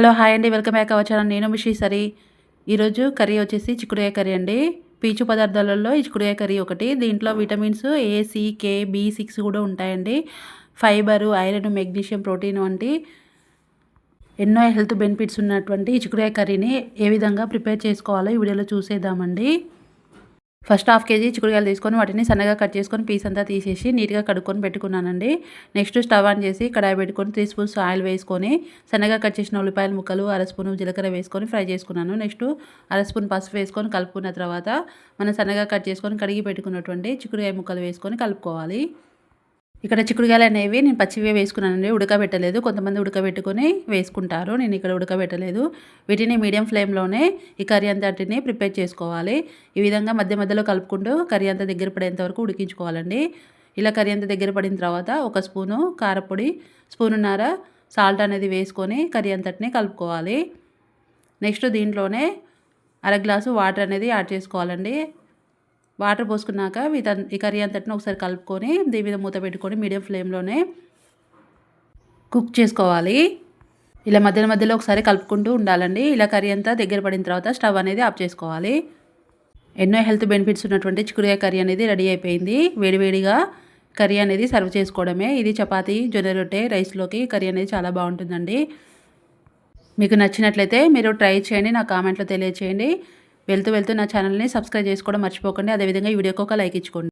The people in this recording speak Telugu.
హలో హాయ్ అండి. వెల్కమ్ బ్యాక్ వచ్చాను నేను మిషి సరి. ఈరోజు కర్రీ వచ్చేసి చిక్కుడుకాయ కర్రీ అండి. పీచు పదార్థాలలో ఈ చిక్కుడుకాయ కర్రీ ఒకటి. దీంట్లో vitamins A C K B six కూడా ఉంటాయండి. ఫైబరు ఐరన్ మెగ్నీషియం ప్రోటీన్ వంటి ఎన్నో హెల్త్ బెనిఫిట్స్ ఉన్నటువంటి ఈ చిక్కుడుకాయ కర్రీని ఏ విధంగా ప్రిపేర్ చేసుకోవాలో ఈ వీడియోలో చూసేద్దామండి. ఫస్ట్ హాఫ్ కేజీ చిక్కుడుకాయలు తీసుకొని వాటిని సన్నగా కట్ చేసుకొని పీస్ అంతా తీసేసి నీట్గా కడుక్కొని పెట్టుకున్నానండి. నెక్స్ట్ స్టవ్ ఆన్ చేసి కడాయి పెట్టుకొని త్రీ స్పూన్స్ ఆయిల్ వేసుకొని సన్నగా కట్ చేసిన ఉల్లిపాయల ముక్కలు అర స్పూన్ జీలకర్ర వేసుకొని ఫ్రై చేసుకున్నాను. నెక్స్ట్ అర స్పూన్ పసుపు వేసుకొని కలుపుకున్న తర్వాత మనం సన్నగా కట్ చేసుకొని కడిగి పెట్టుకున్నటువంటి చిక్కుడుకాయ ముక్కలు వేసుకొని కలుపుకోవాలి. ఇక్కడ చిక్కుడుకాయలు అనేవి నేను పచ్చివే వేసుకున్నానండి ఉడకబెట్టలేదు. కొంతమంది ఉడకబెట్టుకొని వేసుకుంటారు నేను ఇక్కడ ఉడకబెట్టలేదు. వీటిని మీడియం ఫ్లేమ్లోనే ఈ కర్రీ అంతటిని ప్రిపేర్ చేసుకోవాలి. ఈ విధంగా మధ్య మధ్యలో కలుపుకుంటూ కర్రీ అంతా దగ్గర పడేంత వరకు ఉడికించుకోవాలండి. ఇలా కర్రీ అంతా దగ్గర పడిన తర్వాత ఒక స్పూను కారపొడి స్పూనున్నర సాల్ట్ అనేది వేసుకొని కర్రీ అంతటిని కలుపుకోవాలి. నెక్స్ట్ దీంట్లోనే అర గ్లాసు వాటర్ అనేది యాడ్ చేసుకోవాలండి. వాటర్ పోసుకున్నాక ఈ కర్రీ అంతటిని ఒకసారి కలుపుకొని దీని మీద మూత పెట్టుకొని మీడియం ఫ్లేమ్లోనే కుక్ చేసుకోవాలి. ఇలా మధ్యలో మధ్యలో ఒకసారి కలుపుకుంటూ ఉండాలండి. ఇలా కర్రీ అంతా దగ్గర పడిన తర్వాత స్టవ్ అనేది ఆఫ్ చేసుకోవాలి. ఎన్నో హెల్త్ బెనిఫిట్స్ ఉన్నటువంటి చిక్కుడుకాయ కర్రీ అనేది రెడీ అయిపోయింది. వేడివేడిగా కర్రీ అనేది సర్వ్ చేసుకోవడమే. ఇది చపాతీ జొన్న రొట్టె రైస్లోకి కర్రీ అనేది చాలా బాగుంటుందండి. మీకు నచ్చినట్లయితే మీరు ట్రై చేయండి. నా కామెంట్లో తెలియచేయండి. వెళ్తూ వెళ్తూ నా ఛానల్ని సబ్స్క్రైబ్ చేసుకోవడం మర్చిపోకండి. అదేవిధంగా ఈ వీడియోకి ఒక లైక్ ఇచ్చుకోండి.